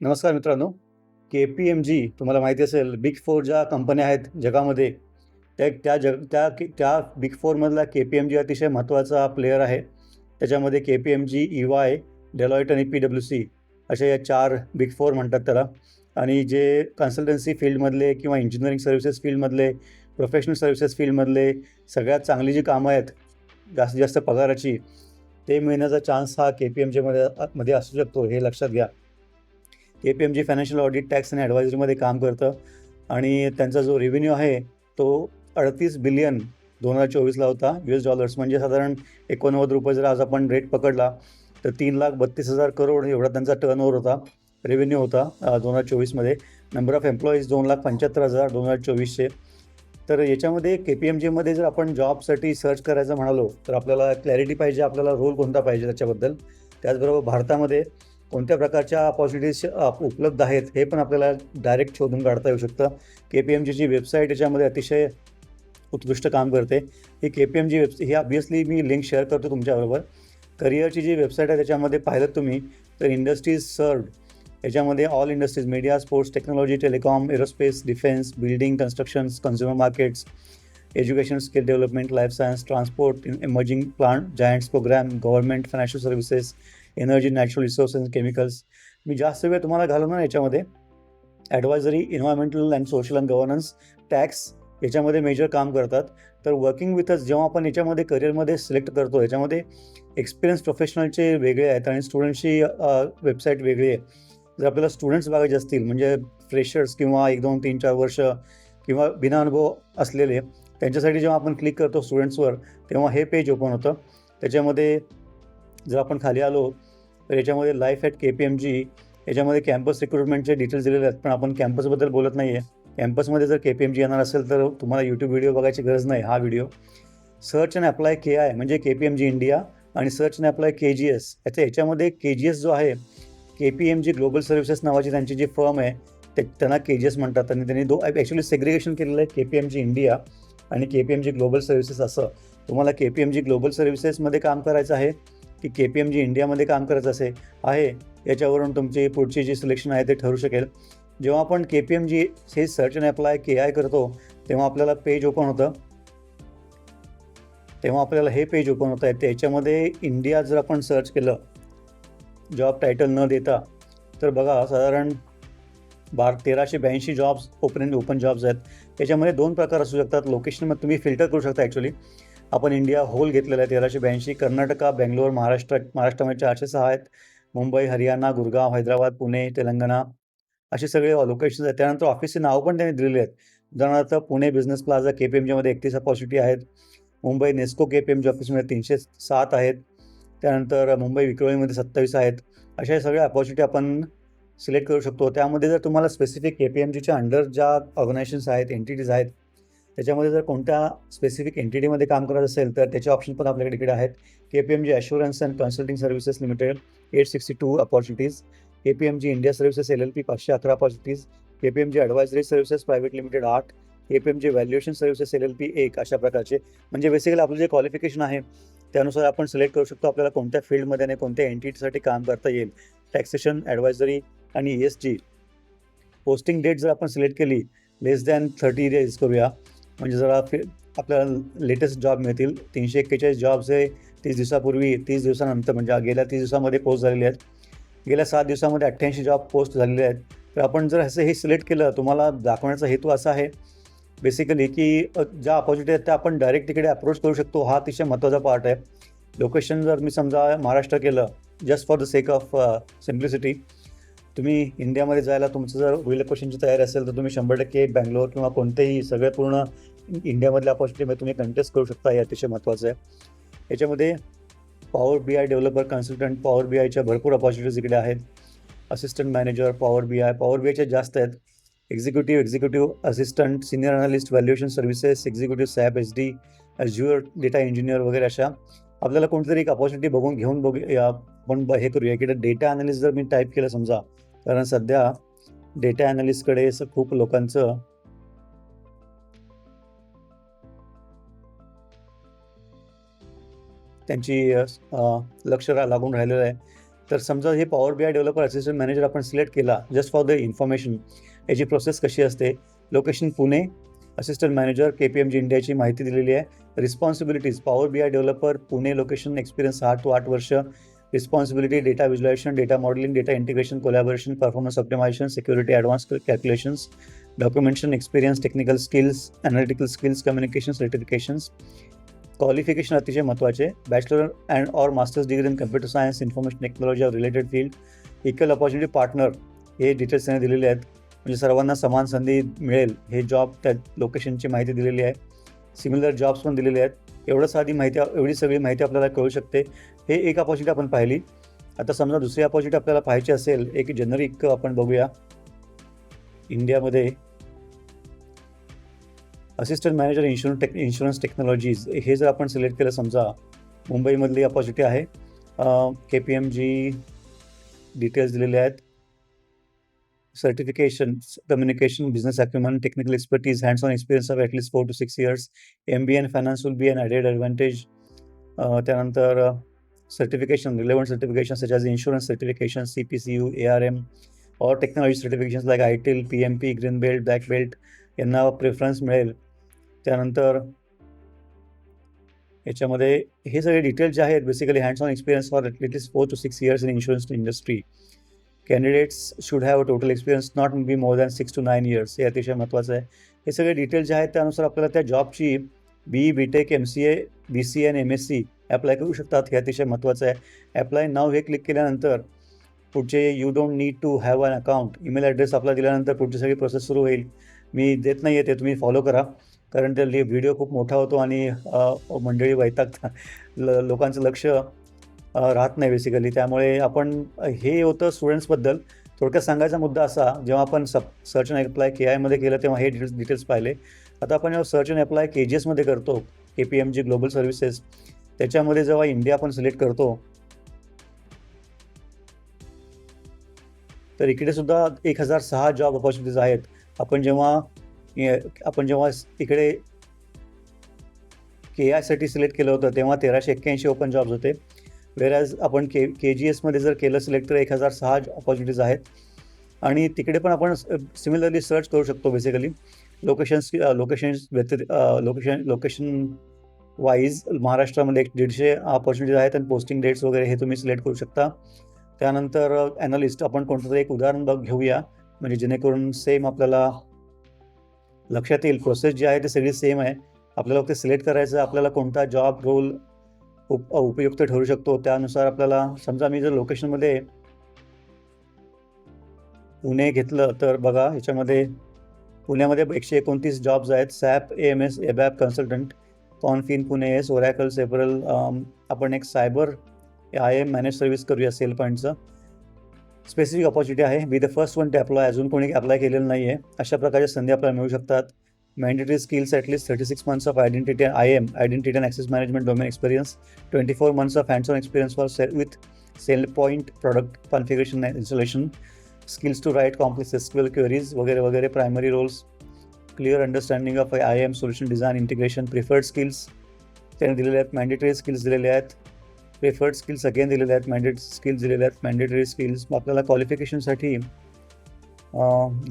नमस्कार मित्रांनो. के P M जी तुम्हाला माहिती असेल बिग फोर ज्या कंपन्या आहेत जगामध्ये त्या त्या जग त्या त्या बिग फोरमधला के पी एम जी अतिशय महत्त्वाचा प्लेयर आहे. त्याच्यामध्ये K P M G E Y Deloitte आणि पी डब्ल्यू सी अशा या चार बिग फोर म्हणतात त्याला. आणि जे कन्सल्टन्सी फील्डमधले किंवा इंजिनिअरिंग सर्व्हिसेस फील्डमधले प्रोफेशनल सर्व्हिसेस फील्डमधले सगळ्यात चांगली जी कामं आहेत जास्तीत जास्त पगाराची ते मिळण्याचा चान्स हा के पी एम जीमध्ये मध्ये असू शकतो हे लक्षात घ्या. K P M G financial audit tax आणि ॲडवायझरीमध्ये काम करतं. आणि त्यांचा जो रेव्हेन्यू आहे तो अडतीस बिलियन दोन हजार चोवीसला होता. यू एस डॉलर्स म्हणजे साधारण एकोणनव्वद रुपये जर आज आपण रेट पकडला तर तीन लाख बत्तीस हजार करोड एवढा त्यांचा टर्न ओव्हर होता. रेव्हेन्यू होता दोन हजार चोवीसमध्ये. नंबर ऑफ एम्प्लॉईज दोन लाख पंच्याहत्तर हजार दोन हजार चोवीसचे तर याच्यामध्ये के पी एम जीमध्ये जर आपण जॉबसाठी सर्च करायचं म्हणालो तर आपल्याला क्लॅरिटी पाहिजे आपल्याला रोल कोणता पाहिजे त्याच्याबद्दल. त्याचबरोबर भारतामध्ये कोणत्या प्रकारच्या अपॉर्च्युनिटीज उपलब्ध आहेत हे पण आपल्याला डायरेक्ट शोधून काढता येऊ शकतं. के पी एम जीची वेबसाईट याच्यामध्ये अतिशय उत्कृष्ट काम करते. ही K P M G web ही ऑब्वियसली मी लिंक शेअर करतो तुमच्याबरोबर. करिअरची जी वेबसाईट आहे त्याच्यामध्ये पाहिलं तुम्ही तर इंडस्ट्रीज सर्व याच्यामध्ये all industries media sports technology telecom aerospace defence building constructions consumer markets education skill development life science transport emerging plant giants programme government financial services energy natural resources and chemicals मी जास्त वेळ तुम्हाला घालवणार याच्यामध्ये. Advisory environmental and social and governance tax याच्यामध्ये major काम करतात. तर working विथच जेव्हा आपण याच्यामध्ये करिअरमध्ये सिलेक्ट करतो याच्यामध्ये एक्सपिरियन्स प्रोफेशनलचे वेगळे आहेत आणि स्टुडंट्सची वेबसाईट वेगळी आहे. जर आपल्याला स्टुडंट्स बघायचे असतील म्हणजे फ्रेशर्स किंवा एक दोन तीन चार वर्ष किंवा बिना अनुभव असलेले त्यांच्यासाठी जेव्हा आपण क्लिक करतो स्टुडंट्सवर तेव्हा हे पेज ओपन होतं. त्याच्यामध्ये जर आपण खाली आलो तर याच्यामध्ये life at K P M G याच्यामध्ये कॅम्पस रिक्रुटमेंटचे डिटेल्स दिलेले आहेत पण आपण कॅम्पसबद्दल बोलत नाही आहे कॅम्पसमध्ये जर के पी एम जी येणार असेल तर तुम्हाला यूट्यूब व्हिडिओ बघायची गरज नाही हा video search and apply K I म्हणजे K P M G India आणि search and apply K G S याच्या याच्यामध्ये के जी एस जो आहे K P M G global services नावाची त्यांची जी फर्म आहे ते त्यांना के जी एस म्हणतात. आणि त्यांनी दो ॲक्च्युली सेग्रिगेशन केलेलं आहे K P M G India आणि K P M G global services असं. तुम्हाला K P M G global सर्व्हिसेसमध्ये काम करायचं आहे की के पी एम जी इंडियामध्ये काम करत असे आहे याच्यावरून तुमची पुढची जी सिलेक्शन आहे ते ठरू शकेल. जेव्हा आपण के पी एम जी हे search and apply K I करतो तेव्हा आपल्याला पेज ओपन होतं. तेव्हा आपल्याला हे पेज ओपन होत आहे त्याच्यामध्ये इंडिया जर आपण सर्च केलं जॉब टायटल न देता तर बघा साधारण बार तेराशे ब्याऐंशी जॉब्स ओपन ओपन जॉब्स आहेत. त्याच्यामध्ये दोन प्रकार असू शकतात. लोकेशनमध्ये तुम्ही फिल्टर करू शकता ॲक्च्युली आपण इंडिया होल घेतलेला आहे. तेराशे ब्याऐंशी कर्नाटका बेंगलोर महाराष्ट्र महाराष्ट्रामध्ये चारशे सहा आहेत. मुंबई हरियाणा गुरगाव हैदराबाद पुणे तेलंगणा असे सगळे लोकेशन्स आहेत. त्यानंतर ऑफिसचे नाव पण त्यांनी दिलेले आहेत. उदाहरणार्थ Pune business plaza K P M जीमध्ये एकतीस अपॉर्च्युनिटी आहेत. Mumbai Nesco K P M G ऑफिसमध्ये तीनशे सात आहेत. त्यानंतर मुंबई विक्रोळीमध्ये सत्तावीस आहेत. अशा सगळ्या अपॉर्च्युनिटी आपण सिलेक्ट करू शकतो. त्यामध्ये जर तुम्हाला स्पेसिफिक के पी एम जीच्या अंडर ज्या ऑर्गनायझेशन्स आहेत एंटिटीज आहेत त्याच्यामध्ये जर कोणत्या स्पेसिफिक एंटिटीमध्ये काम करायचं असेल तर त्याचे ऑप्शन पण आपल्याकडे इकडे आहेत. K P M G assurance and consulting services limited eight sixty two opportunities K P M G India services L L P पाचशे अकरा opportunities K P M G advisory services private limited आठ. K P M G valuation services L L P एक अशा प्रकारचे. म्हणजे basically आपलं जे qualification आहे त्यानुसार आपण सिलेक्ट करू शकतो आपल्याला कोणत्या फील्डमध्ये आणि कोणत्या एंटिटीसाठी काम करता येईल. टॅक्सेशन ॲडवायझरी आणि E S G posting date जर आपण सिलेक्ट केली लेस दॅन थर्टी डेज करूया. म्हणजे जरा फि आपल्याला लेटेस्ट जॉब मिळतील. तीनशे एक्केचाळीस जॉब्स हे तीस दिवसापूर्वी तीस दिवसानंतर म्हणजे गेल्या तीस दिवसामध्ये पोस्ट झालेले आहेत. गेल्या सात दिवसामध्ये अठ्ठ्याऐंशी जॉब पोस्ट झालेले आहेत. तर आपण जर असं हे सिलेक्ट केलं तुम्हाला दाखवण्याचा हेतू असा आहे बेसिकली की ज्या ऑपॉर्च्युनिटी आहेत त्या आपण डायरेक्ट तिकडे अप्रोच करू शकतो. हा अतिशय महत्त्वाचा पार्ट आहे. लोकेशन जर मी समजा महाराष्ट्र केलं just for the sake of simplicity तुम्ही इंडियामध्ये जायला तुमचं जर रिलोकेशनची तयारी असेल तर तुम्ही शंभर टक्के बँगलोर किंवा कोणतेही सगळे पूर्ण इंडियामधल्या अपॉर्च्युनिटीमध्ये तुम्ही कंटेस्ट करू शकता. हे अतिशय महत्त्वाचं आहे. याच्यामध्ये power B I developer consultant power B आयच्या भरपूर अपॉर्च्युनिटीज इकडे आहेत. Assistant manager power B I power B आयच्या जास्त आहेत. Executive executive assistant senior analyst valuation services executive SAP H D Azure data engineer वगैरे अशा. आपल्याला कोणतरी एक अपॉर्च्युनिटी बघून घेऊन बघू या आपण ब- हे करूया. की डेटा अनालिस्ट जर मी टाईप केलं समजा कारण सध्या डेटा अनालिस्टकडे खूप लोकांचं त्यांची लक्ष लागून राहिलेलं आहे. तर समजा हे power B I developer assistant manager आपण सिलेक्ट केला जस्ट फॉर द इन्फॉर्मेशन याची प्रोसेस कशी असते? Location Pune assistant manager K P M G इंडियाची माहिती दिलेली आहे. Responsibilities power B I developer Pune location experience सहा टू आठ वर्ष. Responsibility data visualisation data modelling data integration collaboration performance optimisation security advance calculations documentation experience technical skills analytical skills communication certifications qualification अतिशय महत्त्वाचे bachelor and or masters degree in computer science information technology or related field equal opportunity partner हे details त्यांनी दिलेले आहेत. म्हणजे सर्वांना समान संधी मिळेल. हे जॉब त्या लोकेशनची माहिती दिलेली आहे. सिमिलर जॉब्स पण दिलेले आहेत. एवढं साधी माहिती एवढी सगळी माहिती आपल्याला कळू शकते. हे एक अपॉर्च्युनिटी आपण पाहिली. आता समजा दुसरी अपॉर्च्युनिटी आपल्याला पाहायची असेल एक जनरिक आपण बघूया. इंडियामध्ये assistant manager insurance tech insurance technologies हे जर आपण सिलेक्ट केलं समजा मुंबईमधली अपॉर्च्युनिटी आहे. K P M G details दिलेले आहेत. certification communication business acumen technical expertise hands on experience of at least four to six years M B in finance will be an added advantage त्यानंतर certification relevant certification such as insurance certification C P C U A R M or technology certification like ITIL P M P green belt black belt यांना preference मिळेल त्यानंतर याच्यामध्ये हे सगळे details जे आहेत basically hands on experience for at least four to six years in insurance industry candidates should have a total experience not be more than six to nine years हे अतिशय महत्त्वाचं आहे. हे सगळे डिटेल्स जे आहेत त्यानुसार आपल्याला त्या जॉबची B B tech M C A B C N M S C apply करू शकतात. हे अतिशय महत्त्वाचं आहे. ॲप्लाय नाव हे क्लिक केल्यानंतर पुढचे you don't need to have an account email address आपला दिल्यानंतर पुढची सगळी प्रोसेस सुरू होईल. मी देत नाही आहे ते तुम्ही फॉलो करा. कारण ते लि व्हिडिओ खूप मोठा होतो आणि मंडळी वैतागता. ल लोकांचं लक्ष राहत नाही बेसिकली त्यामुळे आपण हे होतं स्टुडंट्सबद्दल थोडक्यात सांगायचा मुद्दा असा जेव्हा आपण सब सर्च अँड अप्लाय के आयमध्ये केलं तेव्हा हे डिटेल्स डिटेल्स पाहिले. आता आपण जेव्हा search and apply K G एसमध्ये करतो K P M G global services त्याच्यामध्ये जेव्हा इंडिया आपण सिलेक्ट करतो तर इकडे सुद्धा एक हजार सहा जॉब ऑपॉर्च्युनिटीज आहेत. आपण जेव्हा आपण जेव्हा इकडे के आयसाठी सिलेक्ट केलं होतं तेव्हा तेराशे एक्क्याऐंशी ओपन जॉब्स होते. वेरॅज आपण के के जी एसमध्ये जर केलं सिलेक्ट तर एक हजार सहा ऑपॉर्च्युनिटीज आहेत. आणि तिकडे पण आपण सिमिलरली सर्च करू शकतो बेसिकली लोकेशन्स लोकेशन्स व्यतिरिक्त लोकेशन लोकेशन वाईज महाराष्ट्रामध्ये एक दीडशे ऑपॉर्च्युनिटीज आहेत आणि पोस्टिंग डेट्स वगैरे हे तुम्ही सिलेक्ट करू शकता. त्यानंतर ॲनालिस्ट आपण कोणतं तरी एक उदाहरण बघ घेऊया. म्हणजे जेणेकरून सेम आपल्याला लक्षात येईल. प्रोसेस जी आहे ती सगळी सेम आहे. आपल्याला फक्त सिलेक्ट करायचं आपल्याला कोणता जॉब रोल उप उपयुक्त ठरू शकतो. त्यानुसार आपल्याला समजा मी जर लोकेशनमध्ये पुणे घेतलं तर बघा ह्याच्यामध्ये पुण्यामध्ये एकशे एकोणतीस जॉब्स आहेत. SAP A M S ABAP consultant कॉन्फिन Pune S Oracle सेपरल आपण एक cyber I M manage service करूया सेल पॉईंटचं स्पेसिफिक ऑपॉर्च्युनिटी आहे. Be the first one to apply अजून कोणी अप्लाय केलेलं नाही आहे अशा प्रकारच्या संधी आपल्याला मिळू शकतात. mandatory skills at least thirty six months of identity I M identity and access management domain experience twenty four months of hands on experience for sail with SailPoint product configuration installation skills to write complex SQL queries वगैरे वगैरे primary roles clear understanding of I M solution design integration preferred skills त्यांनी दिलेले आहेत mandatory skills दिलेले आहेत preferred skills again दिलेले आहेत mandate skills दिलेले आहेत मॅन्डेटरी स्किल्स आपल्याला क्वालिफिकेशनसाठी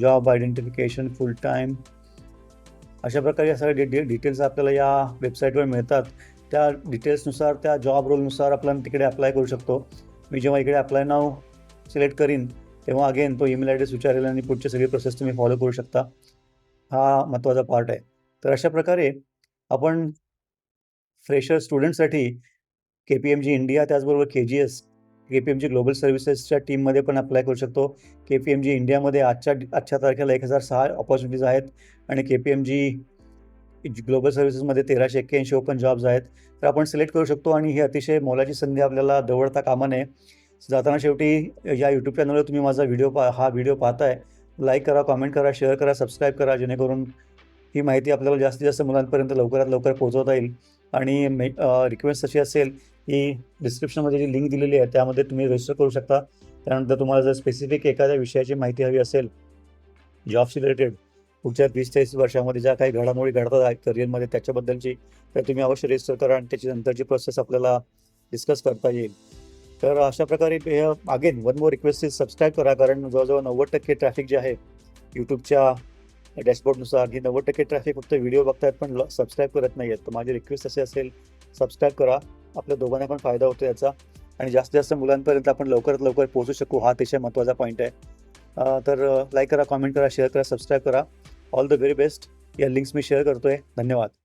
जॉब आयडेंटिफिकेशन फुल टाईम अशा प्रकारे या सगळ्या डि डिटेल्स आपल्याला या वेबसाईटवर मिळतात. त्या डिटेल्सनुसार त्या जॉब रोलनुसार आपण तिकडे अप्लाय करू शकतो. मी जेव्हा इकडे अप्लाय नाव सिलेक्ट करीन तेव्हा अगेन तो ईमेल ॲड्रेस विचारेल आणि पुढची सगळी प्रोसेस तुम्ही फॉलो करू शकता. हा महत्त्वाचा पार्ट आहे. तर अशा प्रकारे आपण फ्रेशर स्टुडंटसाठी K P M G India त्याचबरोबर K G S K P M G global सर्व्हिसेसच्या टीममध्ये पण अप्लाय करू शकतो. के पी एम जी इंडियामध्ये आजच्या आजच्या तारखेला एक हजार सहा ऑपॉर्च्युनिटीज आहेत आणि K P M G global सर्व्हिसेसमध्ये तेराशे एक्क्याऐंशी ओपन जॉब्स आहेत. तर आपण सिलेक्ट करू शकतो आणि ही अतिशय मोलाची संधी आपल्याला दवडता कामा नये जाताना शेवटी या यूट्यूब चॅनलवर तुम्ही माझा व्हिडिओ पा हा व्हिडिओ पाहताय लाईक करा कॉमेंट करा शेअर करा सबस्क्राईब करा जेणेकरून ही माहिती आपल्याला जास्तीत जास्त मुलांपर्यंत लवकरात लवकर पोहोचवता येईल. आणि मे रिक्वेस्ट अशी असेल ही डिस्क्रिप्शनमध्ये जी लिंक दिलेली आहे त्यामध्ये तुम्ही रजिस्टर करू शकता. त्यानंतर तुम्हाला जर स्पेसिफिक एखाद्या विषयाची माहिती हवी असेल जॉबशी रिलेटेड पुढच्या वीस तेवीस वर्षामध्ये ज्या काही घडामोडी घडतात आहेत करिअरमध्ये त्याच्याबद्दलची तर तुम्ही अवश्य रजिस्टर करा आणि त्याची नंतरची प्रोसेस आपल्याला डिस्कस करता येईल. तर अशा प्रकारे again one more request is subscribe करा कारण जवळजवळ नव्वद टक्के ट्रॅफिक जे आहे यूट्यूबच्या डॅशबोर्डनुसार ही नव्वद टक्के ट्रॅफिक फक्त व्हिडिओ बघतायत पण सबस्क्राईब करत नाही आहेत तर माझी रिक्वेस्ट असे असेल सबस्क्राईब करा. आपल्या दोघांना पण फायदा होतो याचा. आणि जास्तीत जास्त मुलांपर्यंत आपण लवकरात लवकर पोहोचू शकू हा अतिशय महत्त्वाचा पॉईंट आहे. तर लाईक करा कॉमेंट करा शेअर करा सबस्क्राईब करा. ऑल द व्हेरी बेस्ट या लिंक्स मी शेअर करतोय. धन्यवाद.